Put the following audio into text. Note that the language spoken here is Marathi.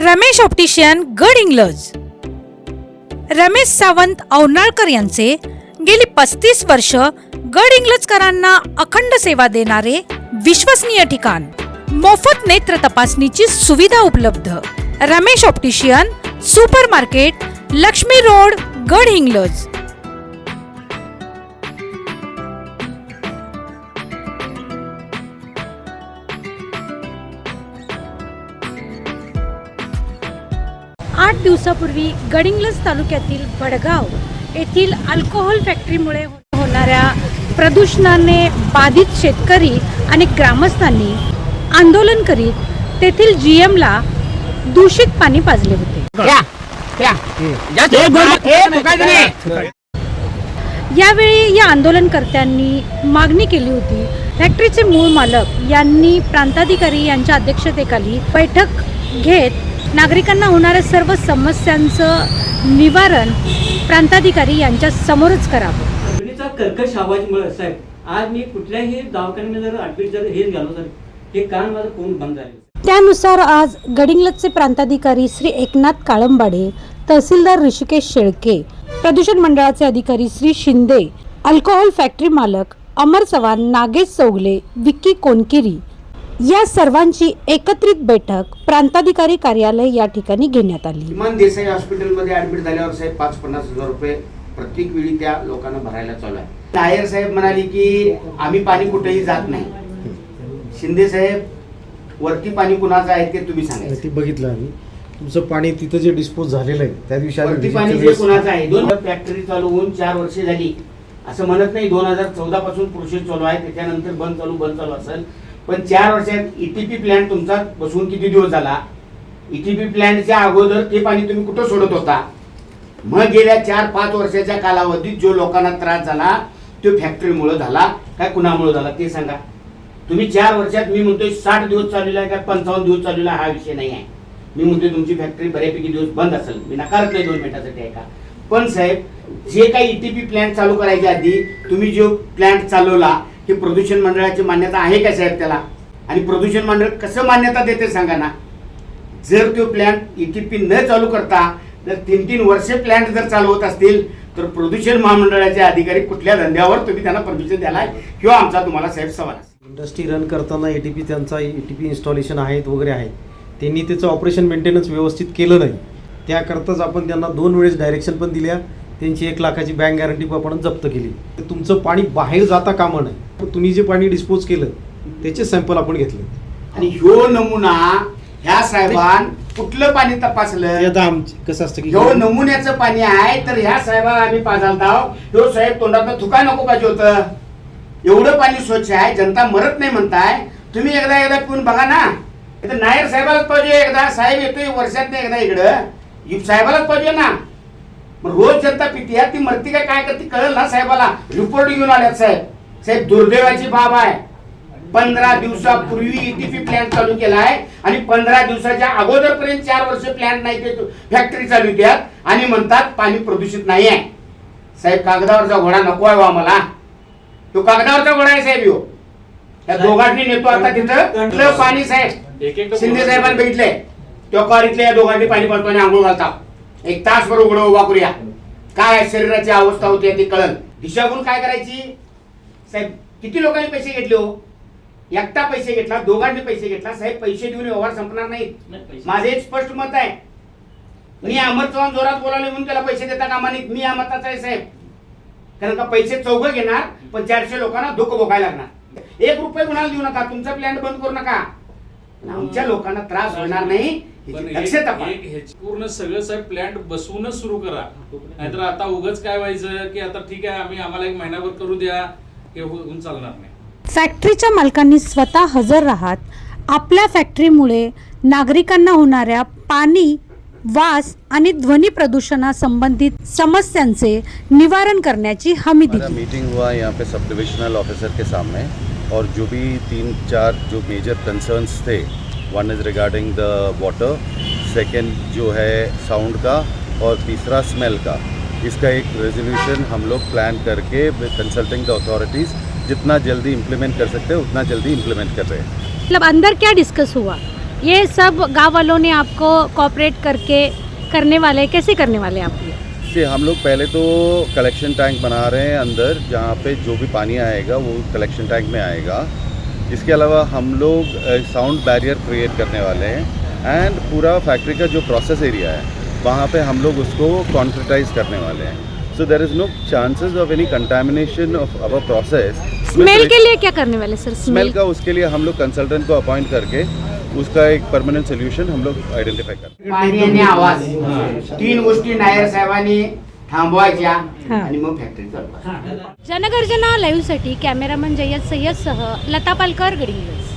रमेश ऑप्टिशियन गड इंग्लज रमेश सावंत औनाळकर यांचे गेली पस्तीस वर्ष गड इंग्लजकरांना अखंड सेवा देणारे विश्वसनीय ठिकाण. मोफत नेत्र तपासणीची सुविधा उपलब्ध. Ramesh optician super market Lakshmi road Gadhinglaj आठ दिवसापूर्वी गडिंग्लज तालुक्यातील भडगाव येथील अल्कोहोल फॅक्टरीमुळे होणाऱ्या प्रदूषणाने बाधित शेतकरी आणि ग्रामस्थांनी आंदोलन करीत तेथील जीएमला दूषित पाणी पाजले होते. यावेळी या आंदोलनकर्त्यांनी मागणी केली होती. फॅक्टरीचे मूळ मालक यांनी प्रांताधिकारी यांच्या अध्यक्षतेखाली बैठक घेत नागरिकांना होणाऱ्या सर्व समस्यांचं निवारण प्रांताधिकारी यांच्या समोरच करावं. कर्कश आवाजमुळे साहेब आज मी कुठल्याही दवाखान्यामध्ये जर ऍडमिट जर हेच झालो तर हे कान माझं पूर्ण बंद झाले त्यानुसार आज गडिंग्लजचे प्रांताधिकारी श्री एकनाथ काळंबाडे तहसीलदार ऋषिकेश शेळके प्रदूषण मंडळाचे अधिकारी श्री शिंदे अल्कोहोल फॅक्टरी मालक अमर चव्हाण नागेश चौगले विक्की कोनकिरी या सर्वांची एकत्रित बैठक प्रांताधिकारी कार्यालय या ठिकाणी घेण्यात आली. किमान देसाई हॉस्पिटलमध्ये ऍडमिट झाल्यावर साहेब पाच पन्नास हजार रुपये प्रत्येक वेळी त्या लोकांना भरायला चालू आहे. नायर साहेब म्हणाले की आम्ही पाणी कुठेही जात नाही. शिंदे साहेब वरती पाणी कुणाचं आहे ते तुम्ही सांगायचं ते बघितलं आम्ही. तुमचं पाणी तिथं जे डिस्पोज झालेलं आहे त्या दिवशी आम्ही वरती पाणी जे. कुणाचं आहे दोन फॅक्टरी चालू होऊन चार वर्ष झाली. असं म्हणत नाही दोन हजार चौदा पासून प्रोसेस चालू आहे. त्याच्यानंतर बंद चालू बंद चालू असेल. पण चार वर्षात ईटीपी प्लॅन तुमचा बसून किती दिवस झाला? ईटीपी प्लॅनच्या अगोदर ते पाणी तुम्ही कुठं सोडत होता? मग गेल्या चार पाच वर्षाच्या कालावधीत जो लोकांना त्रास झाला तो फॅक्टरीमुळे झाला. काय कुणामुळे झाला ते सांगा. तुम्ही चार वर्षात मी म्हणतोय साठ दिवस चाललेला आहे का पंचावन्न दिवस चाललेला हा विषय नाही आहे. मी म्हणतोय तुमची फॅक्टरी बऱ्यापैकी दिवस बंद असेल. मी नकारत नाही दोन मिनिटासाठी आहे का पण साहेब जे काही ईटीपी प्लॅन्ट चालू करायच्या आधी तुम्ही जो प्लॅन्ट चालवला हे प्रदूषण मंडळाची मान्यता आहे का साहेब त्याला? आणि प्रदूषण मंडळ कसं मान्यता देते सांगा ना? जर तो प्लॅन्ट पी न चालू करता जर तीन तीन वर्षे प्लॅन्ट जर चालवत असतील तर प्रदूषण महामंडळाचे अधिकारी कुठल्या धंद्यावर तुम्ही त्यांना परमिशन द्याला किंवा आमचा तुम्हाला साहेब सवाल इंडस्ट्री रन करताना ए टी पी त्यांचा ए टी पी इन्स्टॉलेशन आहेत वगैरे आहेत. त्यांनी त्याचं ऑपरेशन मेंटेनन्स व्यवस्थित केलं नाही. त्याकरताच आपण त्यांना दोन वेळेस डायरेक्शन पण दिल्या. त्यांची एक लाखाची बँक गॅरंटी आपण जप्त केली. तुमचं पाणी बाहेर जाता कामा नाही तुम्ही जे पाणी डिस्पोज केलं त्याचे सॅम्पल आपण घेतले. आणि ह्यो नमुना ह्या साहेबान कुठलं पाणी तपासलं? आता आमची कसं असतं की ह्यो नमुन्याचं पाणी आहे तर ह्या साहेबाला आम्ही पाजालता ह्यो साहेब तोंडात थुका नको पाहिजे होतं. एवढं पाणी स्वच्छ आहे जनता मरत नाही म्हणताय. तुम्ही एकदा एकदा पिऊन बघा ना. इथं नायर साहेबालाच पाहिजे एकदा. साहेब येतोय वर्षात एकदा इकडं. साहेबालाच पाहिजे ना. मग रोज जनता पिती ती मरती काय काय करते? कळलं ना साहेबाला. रिपोर्ट घेऊन आल्यात साहेब. साहेब दुर्दैवाची बाब आहे. पंधरा दिवसापूर्वी ईटीपी प्लॅन चालू केलाय आणि पंधरा दिवसाच्या अगोदरपर्यंत चार वर्ष प्लॅन नाही ते फॅक्टरी चालू त्यात. आणि म्हणतात पाणी प्रदूषित नाही आहे. साहेब कागदावरचा घोडा नको आहे बा मला तो कागदावरचा घोडा आहे साहेब यो. त्या दोघांनी नेतो आता तिथं. पाणी साहेब शिंदे साहेबांनी बघितलंय. त्या कॉरीतल्या या दोघांनी पाणी पाजतो आणि आंघोळ घालता. एक तासभर उघडं उभा करूया. काय शरीराची अवस्था होती ती कळन दिशाभूल काय करायची? साहेब किती लोकांनी पैसे घेतले हो? एकटा पैसे घेतला दोघांनी पैसे घेतला. साहेब पैसे देऊन व्यवहार संपणार नाही माझे एक स्पष्ट मत आहे. मी अमर चव्हाण जोरात बोलावले म्हणून त्याला पैसे देता कामा नाहीत मी या मताचा आहे साहेब. कारण का पैसे चौघ घेणार पण चारशे लोकांना धोकं भोगायला लागणार. एक रुपये कुणाला देऊ नका? तुमचा प्लॅन बंद करू नका. आमच्या लोकांना त्रास होणार नाही. पूर्ण सगळं साहेब प्लॅन्ट बसवूनच सुरू करा. नाहीतर आता उगच काय व्हायचं की आता ठीक आहे आम्ही आम्हाला एक महिनाभर करू द्या. हे होऊन चालणार नाही. फॅक्टरीच्या मालकांनी स्वतः हजर राहत आपल्या फॅक्टरीमुळे नागरिकांना होणाऱ्या पाणी वास आणि ध्वनी प्रदूषणासंबंधित समस्यांचे निवारण करण्याची हमी दिली. मीटिंग हुआ यहाँ पे सब डिविजनल ऑफिसर के सामने और जो भी तीन चार जो मेजर कंसर्न्स थे one is regarding the water second जो है साउंड का और तीसरा स्मेल का। इसका एक रेजोल्यूशन हम लोग प्लान करके कंसल्टिंग द अथॉरिटीज़ जितना जल्दी इम्प्लीमेंट कर सकते हैं उतना जल्दी इम्प्लीमेंट कर रहे हैं। मतलब अंदर क्या डिस्कस हुआ? ये सब गाँव वालों ने आपको कॉपरेट करके करने वाले कैसे करने वाले आप? ये हम लोग पहले तो कलेक्शन टैंक बना रहे हैं अंदर जहाँ पे जो भी पानी आएगा वो कलेक्शन टैंक में आएगा। इसके अलावा हम लोग साउंड बैरियर क्रिएट करने वाले हैं। एंड पूरा फैक्ट्री का जो प्रोसेस एरिया है वहाँ पे हम लोग उसको कॉन्क्रिटाइज करने वाले हैं। So there is no chances of any contamination of our process smell के लिए क्या करने वाले सर स्मेल का उसके लिए हम लोग कंसल्टेंट को अपॉइंट करके उसका एक परमानेंट सोल्यूशन हम लोग आइडेंटिफाई करते हैं पाणी आणि आवाज. तीन गोष्टी नायर साहेबांनी थांबवायच्या. आणि मग फॅक्टरी चालवायची जनगर्जना लाईव्हसाठी कॅमेरामन जय्यद सय्यदसह लता पालकर गडिंग्लज